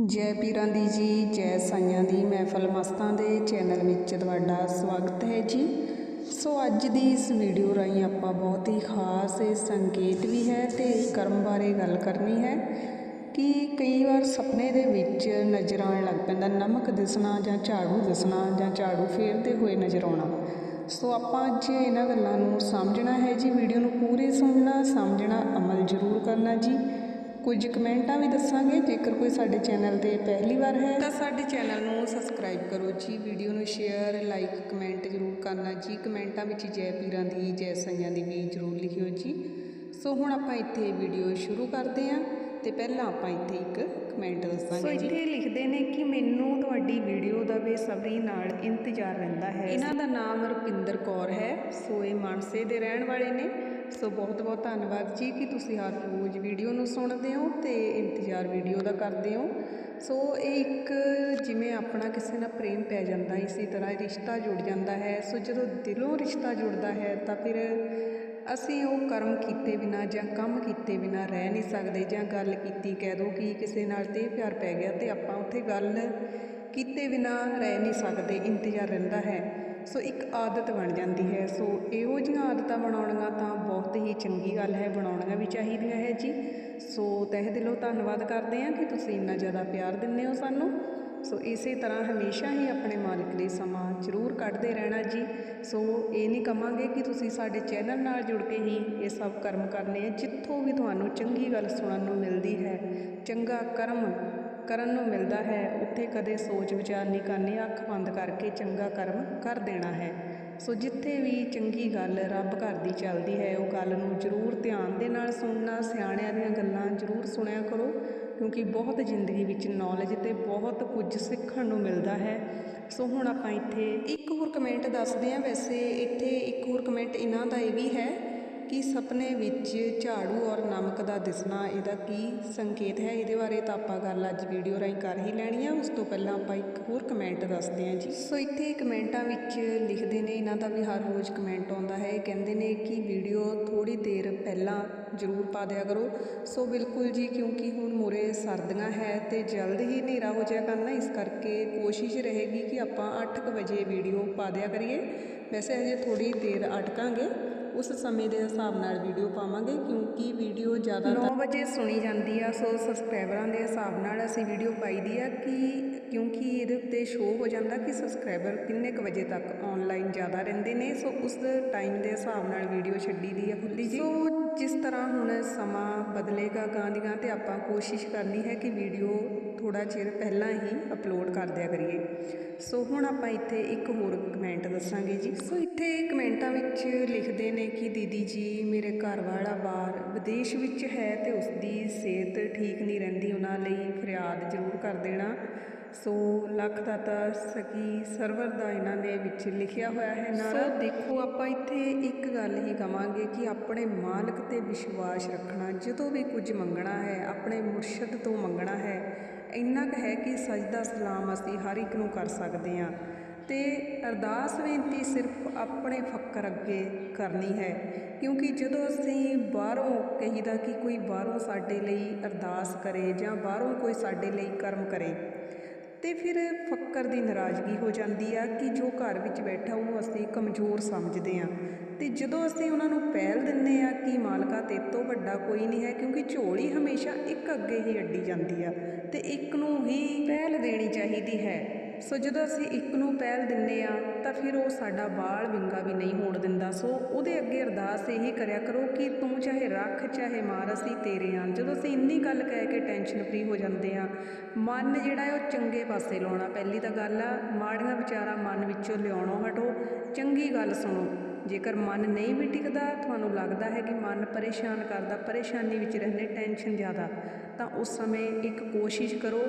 ਜੈ ਪੀਰਾਂ ਦੀ ਜੀ, ਜੈ ਸਾਈਆਂ ਦੀ ਮਹਿਫਲ ਮਸਤਾਂ ਦੇ ਚੈਨਲ ਵਿੱਚ ਤੁਹਾਡਾ ਸਵਾਗਤ ਹੈ ਜੀ। ਸੋ ਅੱਜ ਦੀ ਇਸ ਵੀਡੀਓ ਰਾਹੀਂ ਆਪਾਂ ਬਹੁਤ ਹੀ ਖਾਸ ਇਹ ਸੰਕੇਤ ਵੀ ਹੈ ਤੇ ਕਰਮ ਬਾਰੇ ਗੱਲ ਕਰਨੀ ਹੈ ਕਿ ਕਈ ਵਾਰ ਸੁਪਨੇ ਦੇ ਵਿੱਚ ਨਜ਼ਰ ਆਉਣ ਲੱਗ ਪੈਂਦਾ, ਨਮਕ ਦਿਸਣਾ ਜਾਂ ਝਾੜੂ ਦਿਸਣਾ ਜਾਂ ਝਾੜੂ ਫੇਰਦੇ ਹੋਏ ਨਜ਼ਰ ਆਉਣਾ। ਸੋ ਆਪਾਂ ਅੱਜ ਇਹਨਾਂ ਗੱਲਾਂ ਨੂੰ ਸਮਝਣਾ ਹੈ ਜੀ, ਵੀਡੀਓ ਨੂੰ ਪੂਰੇ ਸੁਣਨਾ, ਸਮਝਣਾ, ਅਮਲ ਜ਼ਰੂਰ ਕਰਨਾ ਜੀ। ਕੁਝ ਕਮੈਂਟਾਂ ਵੀ ਦੱਸਾਂਗੇ। ਜੇਕਰ ਕੋਈ ਸਾਡੇ ਚੈਨਲ ਤੇ ਪਹਿਲੀ ਵਾਰ ਹੈ ਤਾਂ ਸਾਡੇ ਚੈਨਲ ਨੂੰ ਸਬਸਕ੍ਰਾਈਬ ਕਰੋ ਜੀ। ਵੀਡੀਓ ਨੂੰ ਸ਼ੇਅਰ ਲਾਈਕ ਕਮੈਂਟ ਜ਼ਰੂਰ ਕਰਨਾ ਜੀ। ਕਮੈਂਟਾਂ ਵਿੱਚ ਜੈ ਪੀਰਾਂ ਦੀ ਜੈ ਸਈਆਂ ਦੀ ਵੀ ਜ਼ਰੂਰ ਲਿਖਿਓ ਜੀ। ਸੋ ਹੁਣ ਆਪਾਂ ਇੱਥੇ ਵੀਡੀਓ ਸ਼ੁਰੂ ਕਰਦੇ ਹਾਂ ਤੇ ਪਹਿਲਾਂ ਆਪਾਂ ਇੱਥੇ ਇੱਕ ਕਮੈਂਟ ਦੱਸਾਂਗੇ ਜੀ। ਇੱਥੇ ਲਿਖਦੇ ਨੇ ਕਿ ਮੈਨੂੰ ਤੁਹਾਡੀ ਵੀਡੀਓ ਦਾ ਬੇਸਬਰੀ ਨਾਲ ਇੰਤਜ਼ਾਰ ਰਹਿੰਦਾ ਹੈ। ਇਹਨਾਂ ਦਾ ਨਾਮ ਰੁਪਿੰਦਰ ਕੌਰ ਹੈ। ਸੋ ਇਹ ਮਾਨਸੇ ਦੇ ਰਹਿਣ ਵਾਲੇ ਨੇ। ਸੋ ਬਹੁਤ ਬਹੁਤ ਧੰਨਵਾਦ ਜੀ ਕਿ ਤੁਸੀਂ ਹਰ ਰੋਜ਼ ਵੀਡੀਓ ਨੂੰ ਸੁਣਦੇ ਹੋ ਤੇ ਇੰਤਜ਼ਾਰ ਵੀਡੀਓ ਦਾ ਕਰਦੇ ਹੋ। ਸੋ ਇਹ ਇੱਕ ਜਿਵੇਂ ਆਪਣਾ ਕਿਸੇ ਨਾਲ ਪ੍ਰੇਮ ਪੈ ਜਾਂਦਾ, ਇਸੇ ਤਰ੍ਹਾਂ ਰਿਸ਼ਤਾ ਜੁੜ ਜਾਂਦਾ ਹੈ। ਸੋ ਜਦੋਂ ਦਿਲੋਂ ਰਿਸ਼ਤਾ ਜੁੜਦਾ ਹੈ ਤਾਂ ਫਿਰ ਅਸੀਂ ਉਹ ਕਰਮ ਕੀਤੇ ਬਿਨਾ ਜਾਂ ਕੰਮ ਕੀਤੇ ਬਿਨਾ ਰਹਿ ਨਹੀਂ ਸਕਦੇ ਜਾਂ ਗੱਲ ਕੀਤੀ ਕਹਿ ਦੋ ਕਿ ਕਿਸੇ ਨਾਲ ਤੇ ਪਿਆਰ ਪੈ ਗਿਆ ਤੇ ਆਪਾਂ ਉੱਥੇ ਗੱਲ ਕੀਤੇ ਬਿਨਾ ਰਹਿ ਨਹੀਂ ਸਕਦੇ, ਇੰਤਜ਼ਾਰ ਰਹਿੰਦਾ ਹੈ। ਸੋ ਇੱਕ ਆਦਤ ਬਣ ਜਾਂਦੀ ਹੈ। ਸੋ ਇਹੋ ਜਿਹੀਆਂ ਆਦਤਾਂ ਬਣਾਉਣੀਆਂ ਤਾਂ ਬਹੁਤ ਹੀ ਚੰਗੀ ਗੱਲ ਹੈ। ਬਣਾਉਣੀਆਂ ਵੀ ਚਾਹੀਦੀਆਂ ਹੈ ਜੀ। ਸੋ ਤਹਿ ਦਿਲੋਂ ਧੰਨਵਾਦ ਕਰਦੇ ਹਾਂ ਕਿ ਤੁਸੀਂ ਇੰਨਾ ਜ਼ਿਆਦਾ ਪਿਆਰ ਦਿੰਦੇ ਹੋ ਸਾਨੂੰ। ਸੋ ਇਸੇ ਤਰ੍ਹਾਂ ਹਮੇਸ਼ਾ ਹੀ ਆਪਣੇ ਮਾਲਕ ਲਈ ਸਮਾਂ ਜ਼ਰੂਰ ਕੱਢਦੇ ਰਹਿਣਾ ਜੀ। ਸੋ ਇਹ ਨਹੀਂ ਕਵਾਂਗੇ ਕਿ ਤੁਸੀਂ ਸਾਡੇ ਚੈਨਲ ਨਾਲ ਜੁੜ ਕੇ ਹੀ ਇਹ ਸਭ ਕਰਮ ਕਰਨੇ ਆ। ਜਿੱਥੋਂ ਵੀ ਤੁਹਾਨੂੰ ਚੰਗੀ ਗੱਲ ਸੁਣਨ ਨੂੰ ਮਿਲਦੀ ਹੈ। ਚੰਗਾ ਕਰਮ ਕਰਨ ਨੂੰ ਮਿਲਦਾ ਹੈ। ਉੱਥੇ ਕਦੇ ਸੋਚ ਵਿਚਾਰ ਨਹੀਂ ਕਰਨੀ। ਅੱਖ ਬੰਦ ਕਰਕੇ ਚੰਗਾ ਕਰਮ ਕਰ ਦੇਣਾ ਹੈ। ਸੋ ਜਿੱਥੇ ਵੀ ਚੰਗੀ ਗੱਲ ਰੱਬ ਘਰ ਦੀ ਚੱਲਦੀ ਹੈ, ਉਹ ਗੱਲ ਨੂੰ ਜ਼ਰੂਰ ਧਿਆਨ ਦੇ ਨਾਲ ਸੁਣਨਾ, ਸਿਆਣਿਆਂ ਦੀਆਂ ਗੱਲਾਂ ਜ਼ਰੂਰ ਸੁਣਿਆ ਕਰੋ। ਕਿਉਂਕਿ ਬਹੁਤ ਜ਼ਿੰਦਗੀ ਵਿੱਚ ਨੌਲੇਜ ਤੇ ਬਹੁਤ ਕੁਝ ਸਿੱਖਣ ਨੂੰ ਮਿਲਦਾ ਹੈ। ਸੋ ਹੁਣ ਆਪਾਂ ਇੱਥੇ ਇੱਕ ਹੋਰ ਕਮੈਂਟ ਦੱਸਦੇ ਹਾਂ। ਵੈਸੇ ਇੱਥੇ ਇੱਕ ਹੋਰ ਕਮੈਂਟ ਇਹਨਾਂ ਦਾ ਇਹ ਵੀ ਹੈ। ਕਿ ਸੁਪਨੇ ਵਿੱਚ ਝਾੜੂ ਔਰ ਨਮਕ ਦਾ ਦਿਸਣਾ ਇਹਦਾ ਕੀ ਸੰਕੇਤ ਹੈ? ਇਹਦੇ ਬਾਰੇ ਤਾਂ ਆਪਾਂ ਗੱਲ ਅੱਜ ਵੀਡੀਓ ਰਾਹੀਂ ਕਰ ਹੀ ਲੈਣੀ ਆ। ਉਸ ਤੋਂ ਪਹਿਲਾਂ ਆਪਾਂ ਇੱਕ ਹੋਰ ਕਮੈਂਟ ਦੱਸਦੇ ਹਾਂ ਜੀ। ਸੋ ਇੱਥੇ ਕਮੈਂਟਾਂ ਵਿੱਚ ਲਿਖਦੇ ਨੇ, ਇਹਨਾਂ ਦਾ ਵੀ ਹਰ ਰੋਜ਼ ਕਮੈਂਟ ਆਉਂਦਾ ਹੈ। ਕਹਿੰਦੇ ਨੇ ਕਿ ਵੀਡੀਓ ਥੋੜੀ ਦੇਰ ਪਹਿਲਾਂ ਜ਼ਰੂਰ ਪਾ ਦਿਆ ਕਰੋ। ਸੋ ਬਿਲਕੁਲ ਜੀ, ਕਿਉਂਕਿ ਹੁਣ ਮੂਰੇ ਸਰਦੀਆਂ ਹੈ ਤੇ ਜਲਦ ਹੀ ਹਨੇਰਾ ਹੋ ਜਾਇਆ ਕਰਨਾ। ਇਸ ਕਰਕੇ ਕੋਸ਼ਿਸ਼ ਰਹੇਗੀ ਕਿ ਆਪਾਂ 8:00 ਵਜੇ ਵੀਡੀਓ ਪਾ ਦਿਆ ਕਰੀਏ। ਵੈਸੇ ਹਜੇ ਥੋੜੀ ਦੇਰ ਅਟਕਾਂਗੇ। ਉਸ ਸਮੇਂ ਦੇ ਹਿਸਾਬ ਨਾਲ ਵੀਡੀਓ ਪਾਵਾਂਗੇ ਕਿਉਂਕਿ ਵੀਡੀਓ ਜ਼ਿਆਦਾ 9 ਵਜੇ ਸੁਣੀ ਜਾਂਦੀ ਆ ਸੋ ਸਬਸਕ੍ਰਾਈਬਰਾਂ ਦੇ ਹਿਸਾਬ ਨਾਲ ਅਸੀਂ ਵੀਡੀਓ ਪਾਈਦੀ ਆ ਕਿ ਕਿਉਂਕਿ ਇਹਦੇ ਉੱਤੇ ਸ਼ੋਅ ਹੋ ਜਾਂਦਾ ਕਿ ਸਬਸਕ੍ਰਾਈਬਰ ਕਿੰਨੇ ਕੁ ਵਜੇ ਤੱਕ ਆਨਲਾਈਨ ਜ਼ਿਆਦਾ ਰਹਿੰਦੇ ਨੇ ਸੋ ਉਸ ਟਾਈਮ ਦੇ ਹਿਸਾਬ ਨਾਲ ਵੀਡੀਓ ਛੱਡੀ ਦੀ ਆ ਖੁੱਲੀ ਜੀ। ਸੋ ਜਿਸ ਤਰ੍ਹਾਂ ਹੁਣ ਸਮਾਂ ਬਦਲੇਗਾ ਗਾਂ ਦੀ ਗਾਂ ਤੇ ਆਪਾਂ ਕੋਸ਼ਿਸ਼ ਕਰਨੀ ਹੈ ਕਿ ਵੀਡੀਓ ਥੋੜਾ ਚਿਰ ਪਹਿਲਾਂ ਹੀ ਅਪਲੋਡ ਕਰ ਦਿਆ ਕਰੀਏ। ਸੋ ਹੁਣ ਆਪਾਂ ਇੱਥੇ ਇੱਕ ਹੋਰ ਕਮੈਂਟ ਦੱਸਾਂਗੇ ਜੀ। ਸੋ ਇੱਥੇ ਕਮੈਂਟਾਂ ਵਿੱਚ ਲਿਖਦੇ ਨੇ ਕਿ ਦੀਦੀ ਜੀ, ਮੇਰੇ ਘਰ ਵਾਲਾ ਬਾਹਰ ਵਿਦੇਸ਼ ਵਿੱਚ ਹੈ ਤੇ ਉਸ ਦੀ ਸਿਹਤ ਠੀਕ ਨਹੀਂ ਰਹਿੰਦੀ, ਉਹਨਾਂ ਲਈ ਫਰਿਆਦ ਜ਼ਰੂਰ ਕਰ ਦੇਣਾ। ਸੋ ਲੱਖ ਦਾਤਾ ਸਕੀ ਸਰਵਰ ਦਾ ਇਹਨਾਂ ਦੇ ਵਿੱਚ ਲਿਖਿਆ ਹੋਇਆ ਹੈ ਨਾਲ ਸੋ ਦੇਖੋ, ਆਪਾਂ ਇੱਥੇ ਇੱਕ ਗੱਲ ਹੀ ਕਵਾਂਗੇ ਕਿ ਆਪਣੇ ਮਾਲਕ ਤੇ ਵਿਸ਼ਵਾਸ ਰੱਖਣਾ, ਜਦੋਂ ਵੀ ਕੁਝ ਮੰਗਣਾ ਹੈ, ਆਪਣੇ ਮੁਰਸ਼ਦ ਤੋਂ ਮੰਗਣਾ ਹੈ, ਇੰਨਾ ਕੁ ਹੈ ਕਿ ਸਜਦਾ ਸਲਾਮ ਅਸੀਂ ਹਰ ਇੱਕ ਨੂੰ ਕਰ ਸਕਦੇ ਹਾਂ। ਤੇ ਅਰਦਾਸ ਬੇਨਤੀ ਸਿਰਫ ਆਪਣੇ ਫੱਕਰ ਅੱਗੇ ਕਰਨੀ ਹੈ, ਕਿਉਂਕਿ ਜਦੋਂ ਅਸੀਂ ਬਾਹਰੋਂ ਕਹੀਦਾ ਕਿ ਕੋਈ ਬਾਹਰੋਂ ਸਾਡੇ ਲਈ ਅਰਦਾਸ ਕਰੇ ਜਾਂ ਬਾਹਰੋਂ ਕੋਈ ਸਾਡੇ ਲਈ ਕਰਮ ਕਰੇ ਤੇ ਫਿਰ ਫੱਕਰ ਦੀ ਨਾਰਾਜ਼ਗੀ ਹੋ ਜਾਂਦੀ ਆ ਕਿ ਜੋ ਘਰ ਵਿੱਚ ਬੈਠਾ ਉਹਨੂੰ ਅਸੀਂ ਕਮਜ਼ੋਰ ਸਮਝਦੇ ਆ। ਤੇ ਜਦੋਂ ਅਸੀਂ ਉਹਨਾਂ ਨੂੰ ਪਹਿਲ ਦਿੰਨੇ ਆ ਕਿ ਮਾਲਕਾ ਤੇ ਤੋਂ ਵੱਡਾ ਕੋਈ ਨਹੀਂ ਹੈ, ਕਿਉਂਕਿ ਝੋਲੀ ਹਮੇਸ਼ਾ ਇੱਕ ਅੱਗੇ ਹੀ ਅੱਡੀ ਜਾਂਦੀ ਆ ਤੇ ਇੱਕ ਨੂੰ ਹੀ ਪਹਿਲ ਦੇਣੀ ਚਾਹੀਦੀ ਹੈ। ਸੋ ਜਦੋਂ ਅਸੀਂ ਇੱਕ ਨੂੰ ਪਹਿਲ ਦਿੰਨੇ ਆ, ਤਾਂ ਫਿਰ ਉਹ ਸਾਡਾ ਬਾਲ ਵਿੰਗਾ ਵੀ ਨਹੀਂ ਹੋਣ ਦਿੰਦਾ। ਸੋ ਉਹਦੇ ਅੱਗੇ ਅਰਦਾਸ ਇਹੀ ਕਰਿਆ ਕਰੋ ਕਿ ਤੂੰ ਚਾਹੇ ਰੱਖ, ਚਾਹੇ ਮਾਰ, ਅਸੀਂ ਤੇਰੇ ਆਂ। ਜਦੋਂ ਅਸੀਂ ਇੰਨੀ ਗੱਲ ਕਹਿ ਕੇ ਟੈਨਸ਼ਨ ਫਰੀ ਹੋ ਜਾਂਦੇ ਆ, ਮਨ ਜਿਹੜਾ ਹੈ ਉਹ ਚੰਗੇ ਪਾਸੇ ਲਾਉਣਾ। ਪਹਿਲੀ ਤਾਂ ਗੱਲ ਆ, ਮਾੜੀਆਂ ਵਿਚਾਰਾਂ ਮਨ ਵਿੱਚੋਂ ਲਿਆਉਣੋਂ ਹਟੋ। ਚੰਗੀ ਗੱਲ ਸੁਣੋ, ਜੇਕਰ ਮਨ ਨਹੀਂ ਵੀ ਟਿਕਦਾ, ਤੁਹਾਨੂੰ ਲੱਗਦਾ ਹੈ ਕਿ ਮਨ ਪਰੇਸ਼ਾਨ ਕਰਦਾ, ਪਰੇਸ਼ਾਨੀ ਵਿੱਚ ਰਹਿੰਦੇ ਟੈਨਸ਼ਨ ਜ਼ਿਆਦਾ, ਤਾਂ ਉਸ ਸਮੇਂ ਇੱਕ ਕੋਸ਼ਿਸ਼ ਕਰੋ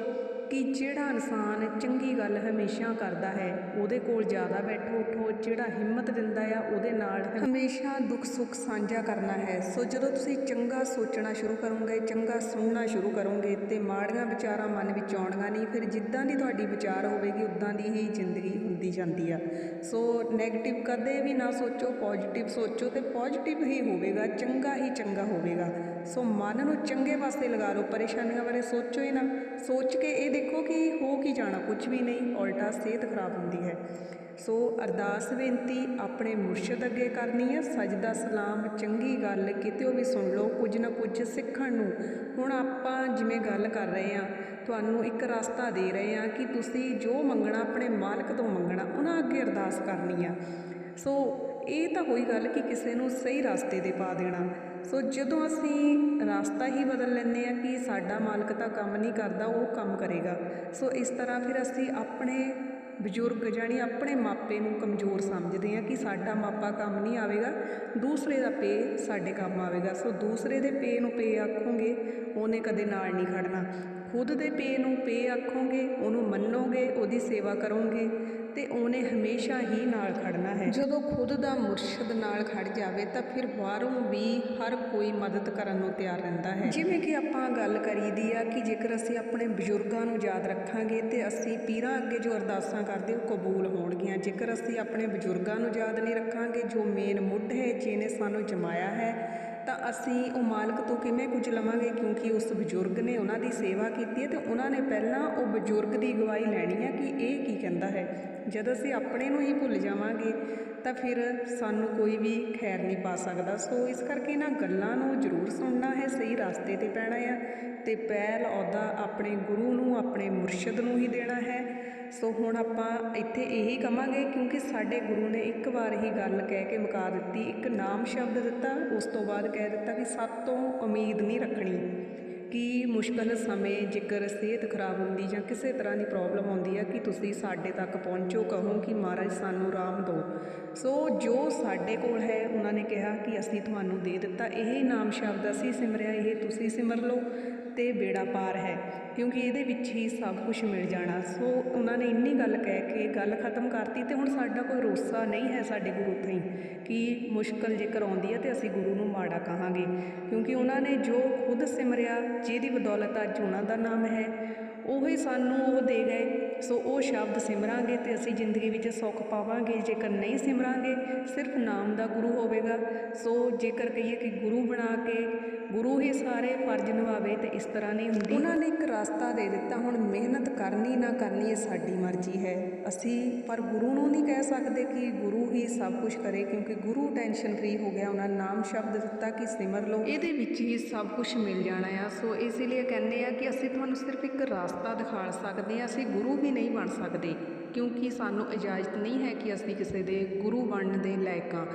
ਕਿ ਜਿਹੜਾ ਇਨਸਾਨ ਚੰਗੀ ਗੱਲ ਹਮੇਸ਼ਾ ਕਰਦਾ ਹੈ, ਉਹਦੇ ਕੋਲ ਜ਼ਿਆਦਾ ਬੈਠੋ, ਉਠੋ, ਜਿਹੜਾ ਹਿੰਮਤ ਦਿੰਦਾ ਆ, ਉਹਦੇ ਨਾਲ ਹਮੇਸ਼ਾ ਦੁੱਖ ਸੁੱਖ ਸਾਂਝਾ ਕਰਨਾ ਹੈ। ਸੋ ਜਦੋਂ ਤੁਸੀਂ ਚੰਗਾ ਸੋਚਣਾ ਸ਼ੁਰੂ ਕਰੋਗੇ, ਚੰਗਾ ਸੁਣਨਾ ਸ਼ੁਰੂ ਕਰੋਗੇ ਤੇ ਮਾੜੀਆਂ ਵਿਚਾਰਾਂ ਮਨ ਵਿੱਚ ਆਉਣਗੀਆਂ ਨਹੀਂ, ਫਿਰ ਜਿੱਦਾਂ ਦੀ ਤੁਹਾਡੀ ਵਿਚਾਰ ਹੋਵੇਗੀ, ਉਦਾਂ ਦੀ ਹੀ ਜ਼ਿੰਦਗੀ ਹੁੰਦੀ ਜਾਂਦੀ ਆ। ਸੋ 네ਗੇਟਿਵ ਕਦੇ ਵੀ ਨਾ ਸੋਚੋ ਪੋਜ਼ਿਟਿਵ ਸੋਚੋ ਤੇ ਪੋਜ਼ਿਟਿਵ ਹੀ ਹੋਵੇਗਾ, ਚੰਗਾ ਹੀ ਚੰਗਾ ਹੋਵੇਗਾ। ਸੋ ਮਨ ਨੂੰ ਚੰਗੇ ਪਾਸੇ ਲਗਾ ਲਓ, ਪਰੇਸ਼ਾਨੀਆਂ ਬਾਰੇ ਸੋਚੋ ਹੀ ਨਾ। ਸੋਚ ਕੇ ਇਹ ਦੇਖੋ ਕਿ ਹੋ ਕੀ ਜਾਣਾ ਕੁਝ ਵੀ ਨਹੀਂ, ਉਲਟਾ ਸਿਹਤ ਖਰਾਬ ਹੁੰਦੀ ਹੈ। ਸੋ ਅਰਦਾਸ ਬੇਨਤੀ ਆਪਣੇ ਮੁਰਸ਼ਿਦ ਅੱਗੇ ਕਰਨੀ ਹੈ ਸਜਦਾ ਸਲਾਮ, ਚੰਗੀ ਗੱਲ, ਕਿਤੇ ਉਹ ਵੀ ਸੁਣ ਲਓ, ਕੁਝ ਨਾ ਕੁਝ ਸਿੱਖਣ ਨੂੰ। ਹੁਣ ਆਪਾਂ ਜਿਵੇਂ ਗੱਲ ਕਰ ਰਹੇ ਹਾਂ ਤੁਹਾਨੂੰ ਇੱਕ ਰਸਤਾ ਦੇ ਰਹੇ ਹਾਂ ਕਿ ਤੁਸੀਂ ਜੋ ਮੰਗਣਾ, ਆਪਣੇ ਮਾਲਕ ਤੋਂ ਮੰਗਣਾ, ਉਹਨਾਂ ਅੱਗੇ ਅਰਦਾਸ ਕਰਨੀ ਆ। ਸੋ ਇਹ ਤਾਂ ਹੋਈ ਗੱਲ ਕਿ ਕਿਸੇ ਨੂੰ ਸਹੀ ਰਸਤੇ ਤੇ ਪਾ ਦੇਣਾ। ਸੋ ਜਦੋਂ ਅਸੀਂ ਰਸਤਾ ਹੀ ਬਦਲ ਲੈਂਦੇ ਆ ਕਿ ਸਾਡਾ ਮਾਲਕ ਤਾਂ ਕੰਮ ਨਹੀਂ ਕਰਦਾ, ਉਹ ਕੰਮ ਕਰੇਗਾ। ਸੋ ਇਸ ਤਰ੍ਹਾਂ ਫਿਰ ਅਸੀਂ ਆਪਣੇ ਬਜ਼ੁਰਗ ਜਾਣੀ ਆਪਣੇ ਮਾਪੇ ਨੂੰ ਕਮਜ਼ੋਰ ਸਮਝਦੇ ਆ ਕਿ ਸਾਡਾ ਮਾਪਾ ਕੰਮ ਨਹੀਂ ਆਵੇਗਾ, ਦੂਸਰੇ ਦਾ ਪੇ ਸਾਡੇ ਕੰਮ ਆਵੇਗਾ। ਸੋ ਦੂਸਰੇ ਦੇ ਪੇ ਨੂੰ ਪੇ ਆਖੋਗੇ, ਉਹਨੇ ਕਦੇ ਨਾਲ ਨਹੀਂ ਖੜਨਾ। ਖੁਦ ਦੇ ਪੇ ਨੂੰ ਪੇ ਆਖੋਗੇ, ਉਹਨੂੰ ਮੰਨੋਗੇ, ਉਹਦੀ ਸੇਵਾ ਕਰੋਗੇ। ਤੇ ਉਹਨੇ ਹਮੇਸ਼ਾ ਹੀ ਨਾਲ ਖੜਨਾ ਹੈ। ਜਦੋਂ ਖੁਦ ਦਾ ਮੁਰਸ਼ਿਦ ਨਾਲ ਖੜ ਜਾਵੇ ਤਾਂ ਫਿਰ ਬਾਹਰੋਂ ਵੀ ਹਰ ਕੋਈ ਮਦਦ ਕਰਨ ਨੂੰ ਤਿਆਰ ਰਹਿੰਦਾ ਹੈ। ਜਿਵੇਂ ਕਿ ਆਪਾਂ ਗੱਲ ਕਰੀਦੀ ਆ ਕਿ ਜੇਕਰ ਅਸੀਂ ਆਪਣੇ ਬਜ਼ੁਰਗਾਂ ਨੂੰ ਯਾਦ ਰੱਖਾਂਗੇ ਤੇ ਅਸੀਂ ਪੀਰਾਂ ਅੱਗੇ ਜੋ ਅਰਦਾਸਾਂ ਕਰਦੇ ਉਹ ਕਬੂਲ ਹੋਣਗੀਆਂ। ਜੇਕਰ ਅਸੀਂ ਆਪਣੇ ਬਜ਼ੁਰਗਾਂ ਨੂੰ ਯਾਦ ਨਹੀਂ ਰੱਖਾਂਗੇ, ਜੋ ਮੇਨ ਮੁੱਢ ਹੈ ਜਿਹਨੇ ਸਾਨੂੰ ਜਮਾਇਆ ਹੈ ਤਾਂ ਅਸੀਂ ਉਹ ਮਾਲਕ ਤੋਂ ਕਿਵੇਂ ਕੁਝ ਲਵਾਂਗੇ? ਕਿਉਂਕਿ ਉਸ ਬਜ਼ੁਰਗ ਨੇ ਉਹਨਾਂ ਦੀ ਸੇਵਾ ਕੀਤੀ ਹੈ ਤੇ ਉਹਨਾਂ ਨੇ ਪਹਿਲਾਂ ਉਹ ਬਜ਼ੁਰਗ ਦੀ ਗਵਾਹੀ ਲੈਣੀ ਹੈ ਕਿ ਇਹ ਕੀ ਕਹਿੰਦਾ ਹੈ। ਜਦ ਅਸੀਂ ਆਪਣੇ ਨੂੰ ਹੀ ਭੁੱਲ ਜਾਵਾਂਗੇ, ਤਾਂ ਫਿਰ ਸਾਨੂੰ ਕੋਈ ਵੀ ਖੈਰ ਨਹੀਂ ਪਾ ਸਕਦਾ। ਸੋ ਇਸ ਕਰਕੇ ਇਹਨਾਂ ਗੱਲਾਂ ਨੂੰ ਜ਼ਰੂਰ ਸੁਣਨਾ ਹੈ, ਸਹੀ ਰਸਤੇ ਤੇ ਪੈਣਾ ਆ ਤੇ ਪਹਿਲ ਅਹੁਦਾ ਆਪਣੇ ਗੁਰੂ ਨੂੰ, ਆਪਣੇ ਮੁਰਸ਼ਿਦ ਨੂੰ ਹੀ ਦੇਣਾ ਹੈ। ਸੋ ਹੁਣ ਆਪਾਂ ਇੱਥੇ ਇਹੀ ਕਵਾਂਗੇ ਕਿਉਂਕਿ ਸਾਡੇ ਗੁਰੂ ਨੇ ਇੱਕ ਵਾਰ ਹੀ ਗੱਲ ਕਹਿ ਕੇ ਮੁਕਾ ਦਿੱਤੀ, ਇੱਕ ਨਾਮ ਸ਼ਬਦ ਦਿੱਤਾ, ਉਸ ਤੋਂ ਬਾਅਦ ਕਹਿ ਦਿੱਤਾ ਵੀ ਸਭ ਤੋਂ ਉਮੀਦ ਨਹੀਂ ਰੱਖਣੀ, ਕਿ ਮੁਸ਼ਕਲ ਸਮੇਂ ਜੇਕਰ ਸਿਹਤ ਖਰਾਬ ਹੁੰਦੀ ਜਾਂ ਕਿਸੇ ਤਰ੍ਹਾਂ ਦੀ ਪ੍ਰੋਬਲਮ ਆਉਂਦੀ ਹੈ ਕਿ ਤੁਸੀਂ ਸਾਡੇ ਤੱਕ ਪਹੁੰਚੋ, ਕਹੋ ਕਿ ਮਹਾਰਾਜ ਸਾਨੂੰ ਆਰਾਮ ਦਿਓ ਸੋ ਜੋ ਸਾਡੇ ਕੋਲ ਹੈ, ਉਹਨਾਂ ਨੇ ਕਿਹਾ ਕਿ ਅਸੀਂ ਤੁਹਾਨੂੰ ਦੇ ਦਿੱਤਾ, ਇਹ ਨਾਮ ਸ਼ਬਦ ਅਸੀਂ ਸਿਮਰਿਆ, ਇਹ ਤੁਸੀਂ ਸਿਮਰ ਲਓ। ਤੇ ਬੇੜਾ ਪਾਰ ਹੈ, ਕਿਉਂਕਿ ਇਹਦੇ ਵਿੱਚ ਹੀ ਸਭ ਕੁਝ ਮਿਲ ਜਾਣਾ। ਸੋ ਉਹਨਾਂ ਨੇ ਇੰਨੀ ਗੱਲ ਕਹਿ ਕੇ ਗੱਲ ਖਤਮ ਕਰਤੀ ਤੇ ਹੁਣ ਸਾਡਾ ਕੋਈ ਰੋਸਾ ਨਹੀਂ ਹੈ ਸਾਡੇ ਗੁਰੂ ਤੋਂ ਕਿ ਮੁਸ਼ਕਲ ਜੇਕਰ ਆਉਂਦੀ ਹੈ ਤੇ ਅਸੀਂ ਗੁਰੂ ਨੂੰ ਮਾੜਾ ਕਹਾਂਗੇ। ਕਿਉਂਕਿ ਉਹਨਾਂ ਨੇ ਜੋ ਖੁਦ ਸਿਮਰਿਆ, ਜਿਹਦੀ ਬਦੌਲਤ ਅੱਜ ਉਹਨਾਂ ਦਾ ਨਾਮ ਹੈ, ਉਹੀ ਸਾਨੂੰ ਉਹ ਦੇ ਗਏ। ਸੋ ਉਹ ਸ਼ਬਦ ਸਿਮਰਾਂਗੇ ਤੇ ਅਸੀਂ ਜ਼ਿੰਦਗੀ ਵਿੱਚ ਸੁੱਖ ਪਾਵਾਂਗੇ। ਜੇਕਰ ਨਹੀਂ ਸਿਮਰਾਂਗੇ, ਸਿਰਫ ਨਾਮ ਦਾ ਗੁਰੂ ਹੋਵੇਗਾ। ਸੋ ਜੇਕਰ ਕਹੀਏ ਕਿ ਗੁਰੂ ਬਣਾ ਕੇ ਗੁਰੂ ਹੀ ਸਾਰੇ ਫਰਜ਼ ਨਿਭਾਵੇ ਤੇ ਇਸ ਤਰ੍ਹਾਂ ਨਹੀਂ ਹੁੰਦੀ। ਉਹਨਾਂ ਨੇ ਇੱਕ ਰਸਤਾ ਦੇ ਦਿੱਤਾ ਹੁਣ ਮਿਹਨਤ ਕਰਨੀ ਨਾ ਕਰਨੀ ਇਹ ਸਾਡੀ ਮਰਜ਼ੀ ਹੈ। ਅਸੀਂ ਪਰ ਗੁਰੂ ਨੂੰ ਨਹੀਂ ਕਹਿ ਸਕਦੇ ਕਿ ਗੁਰੂ ਹੀ ਸਭ ਕੁਝ ਕਰੇ ਕਿਉਂਕਿ ਗੁਰੂ ਟੈਨਸ਼ਨ ਫ੍ਰੀ ਹੋ ਗਿਆ ਉਹਨਾਂ ਨਾਮ ਸ਼ਬਦ ਦਿੱਤਾ ਕਿ ਸਿਮਰ ਲਓ। ਇਹਦੇ ਵਿੱਚ ਹੀ ਸਭ ਕੁਝ ਮਿਲ ਜਾਣਾ ਆ। ਸੋ ਇਸ ਲਈ ਕਹਿੰਦੇ ਆ ਕਿ ਅਸੀਂ ਤੁਹਾਨੂੰ ਸਿਰਫ ਇੱਕ ਰਸਤਾ ਦਿਖਾ ਸਕਦੇ ਆ ਅਸੀਂ ਗੁਰੂ ਵੀ ਨਹੀਂ ਬਣ ਸਕਦੇ। ਕਿਉਂਕਿ ਸਾਨੂੰ ਇਜਾਜ਼ਤ ਨਹੀਂ ਹੈ ਕਿ ਅਸੀਂ ਕਿਸੇ ਦੇ ਗੁਰੂ ਬਣਨ ਦੇ ਲਾਇਕ ਹਾਂ।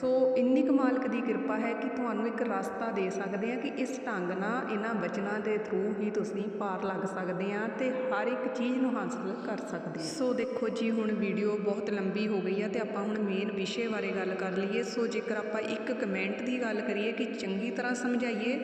ਸੋ ਇੰਨੀ ਕੁ ਮਾਲਕ ਦੀ ਕਿਰਪਾ ਹੈ ਕਿ ਤੁਹਾਨੂੰ ਇੱਕ ਰਸਤਾ ਦੇ ਸਕਦੇ ਆ ਕਿ ਇਸ ਢੰਗ ਨਾਲ ਇਹਨਾਂ ਬਚਨਾਂ ਦੇ ਥਰੂ ਹੀ ਤੁਸੀਂ ਪਾਰ ਲੱਗ ਸਕਦੇ ਆ ਤੇ ਹਰ ਇੱਕ ਚੀਜ਼ ਨੂੰ ਹਾਸਲ ਕਰ ਸਕਦੇ ਆ ਸੋ ਦੇਖੋ ਜੀ, ਹੁਣ ਵੀਡੀਓ ਬਹੁਤ ਲੰਬੀ ਹੋ ਗਈ ਆ ਤੇ ਆਪਾਂ ਹੁਣ ਮੇਨ ਵਿਸ਼ੇ ਬਾਰੇ ਗੱਲ ਕਰ ਲਈਏ। ਸੋ ਜੇਕਰ ਆਪਾਂ ਇੱਕ ਕਮੈਂਟ ਦੀ ਗੱਲ ਕਰੀਏ ਕਿ ਚੰਗੀ ਤਰ੍ਹਾਂ ਸਮਝਾਈਏ,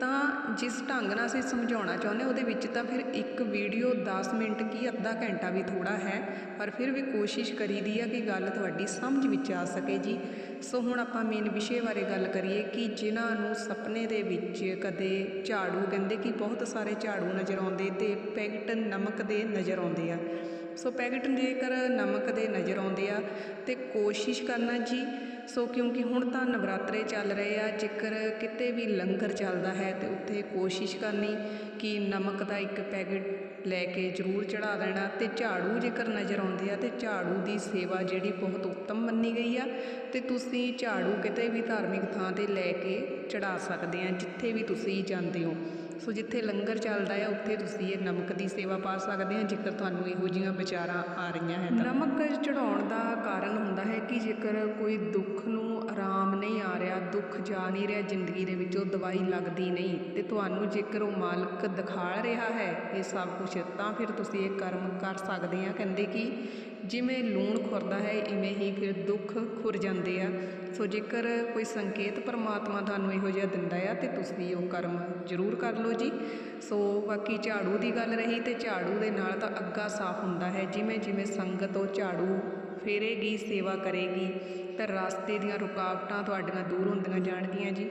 ਤਾਂ ਜਿਸ ਢੰਗ ਨਾਲ ਅਸੀਂ ਸਮਝਾਉਣਾ ਚਾਹੁੰਦੇ ਉਹਦੇ ਵਿੱਚ ਤਾਂ ਫਿਰ ਇੱਕ ਵੀਡੀਓ 10 ਮਿੰਟ ਕੀ, ਅੱਧਾ ਘੰਟਾ ਵੀ ਥੋੜਾ ਹੈ। ਪਰ ਫਿਰ ਵੀ ਕੋਸ਼ਿਸ਼ ਕਰੀਦੀ ਆ ਕਿ ਗੱਲ ਤੁਹਾਡੀ ਸਮਝ ਵਿੱਚ ਆ ਸਕੇ ਜੀ। ਸੋ ਹੁਣ ਆਪਾਂ ਮੇਨ ਵਿਸ਼ੇ ਬਾਰੇ ਗੱਲ ਕਰੀਏ ਕਿ ਜਿਨ੍ਹਾਂ ਨੂੰ ਸੁਪਨੇ ਦੇ ਵਿੱਚ ਕਦੇ ਝਾੜੂ ਕਹਿੰਦੇ ਕਿ ਬਹੁਤ ਸਾਰੇ ਝਾੜੂ ਨਜ਼ਰ ਆਉਂਦੇ ਤੇ ਪੈਕਟ ਨਮਕ ਦੇ ਨਜ਼ਰ ਆਉਂਦੇ ਆ। ਸੋ ਪੈਕਟ ਜੇਕਰ ਨਮਕ ਦੇ ਨਜ਼ਰ ਆਉਂਦੇ ਆ ਤੇ ਕੋਸ਼ਿਸ਼ ਕਰਨਾ ਜੀ। ਸੋ ਕਿਉਂਕਿ ਹੁਣ ਤਾਂ ਨਵਰਾਤਰੇ ਚੱਲ ਰਹੇ ਆ, ਜੇਕਰ ਕਿਤੇ ਵੀ ਲੰਗਰ ਚੱਲਦਾ ਹੈ ਤੇ ਉੱਥੇ ਕੋਸ਼ਿਸ਼ ਕਰਨੀ ਕਿ ਨਮਕ ਦਾ ਇੱਕ ਪੈਕਟ ਲੈ ਕੇ ਜ਼ਰੂਰ ਚੜਾ ਦੇਣਾ ਤੇ ਝਾੜੂ ਜੇਕਰ ਨਜ਼ਰ ਆਉਂਦੇ ਆ ਤੇ ਝਾੜੂ ਦੀ ਸੇਵਾ ਜਿਹੜੀ ਬਹੁਤ ਉੱਤਮ ਮੰਨੀ ਗਈ ਆ ਤੇ ਤੁਸੀਂ ਝਾੜੂ ਕਿਤੇ ਵੀ ਧਾਰਮਿਕ ਥਾਂ ਤੇ ਲੈ ਕੇ ਚੜਾ ਸਕਦੇ ਆ, ਜਿੱਥੇ ਵੀ ਤੁਸੀਂ ਜਾਂਦੇ ਹੋ। ਸੋ ਜਿੱਥੇ ਲੰਗਰ ਚੱਲਦਾ ਹੈ ਉੱਥੇ ਤੁਸੀਂ ਇਹ ਨਮਕ ਦੀ ਸੇਵਾ ਪਾ ਸਕਦੇ ਆ, ਜੇਕਰ ਤੁਹਾਨੂੰ ਇਹੋ ਜਿਹੀਆਂ ਵਿਚਾਰਾਂ ਆ ਰਹੀਆਂ ਹੈ ਤਾਂ। ਨਮਕ ਚੜਾਉਣ ਕਿ ਜੇਕਰ ਕੋਈ ਦੁੱਖ ਨੂੰ ਆਰਾਮ ਨਹੀਂ ਆ ਰਿਹਾ, ਦੁੱਖ ਜਾ ਨਹੀਂ ਰਿਹਾ ਜ਼ਿੰਦਗੀ ਦੇ ਵਿੱਚ, ਉਹ ਦਵਾਈ ਲੱਗਦੀ ਨਹੀਂ ਤੇ ਤੁਹਾਨੂੰ ਜੇਕਰ ਉਹ ਮਾਲਕ ਦਿਖਾਲ ਰਿਹਾ ਹੈ ਇਹ ਸਭ ਕੁਝ ਤਾਂ ਫਿਰ ਤੁਸੀਂ ਇਹ ਕਰਮ ਕਰ ਸਕਦੇ ਆ। ਕਹਿੰਦੇ ਕਿ ਜਿਵੇਂ ਲੂਣ ਖੁਰਦਾ ਹੈ, ਇਵੇਂ ਹੀ ਫਿਰ ਦੁੱਖ ਖੁਰ ਜਾਂਦੇ ਆ। ਸੋ ਜੇਕਰ ਕੋਈ ਸੰਕੇਤ ਪਰਮਾਤਮਾ ਤੁਹਾਨੂੰ ਇਹੋ ਜਿਹਾ ਦਿੰਦਾ ਆ ਤੇ ਤੁਸੀਂ ਉਹ ਕਰਮ ਜ਼ਰੂਰ ਕਰ ਲਓ ਜੀ। ਸੋ ਬਾਕੀ ਝਾੜੂ ਦੀ ਗੱਲ ਰਹੀ ਤੇ ਝਾੜੂ ਦੇ ਨਾਲ ਤਾਂ ਅੱਗਾ ਸਾਫ਼ ਹੁੰਦਾ ਹੈ। ਜਿਵੇਂ ਜਿਵੇਂ ਸੰਗਤ ਉਹ ਝਾੜੂ ਫੇਰੇਗੀ ਸੇਵਾ ਕਰੇਗੀ ਤਾਂ ਰਸਤੇ ਦੀਆਂ ਰੁਕਾਵਟਾਂ ਤੁਹਾਡੀਆਂ ਦੂਰ ਹੁੰਦੀਆਂ ਜਾਣਗੀਆਂ ਜੀ।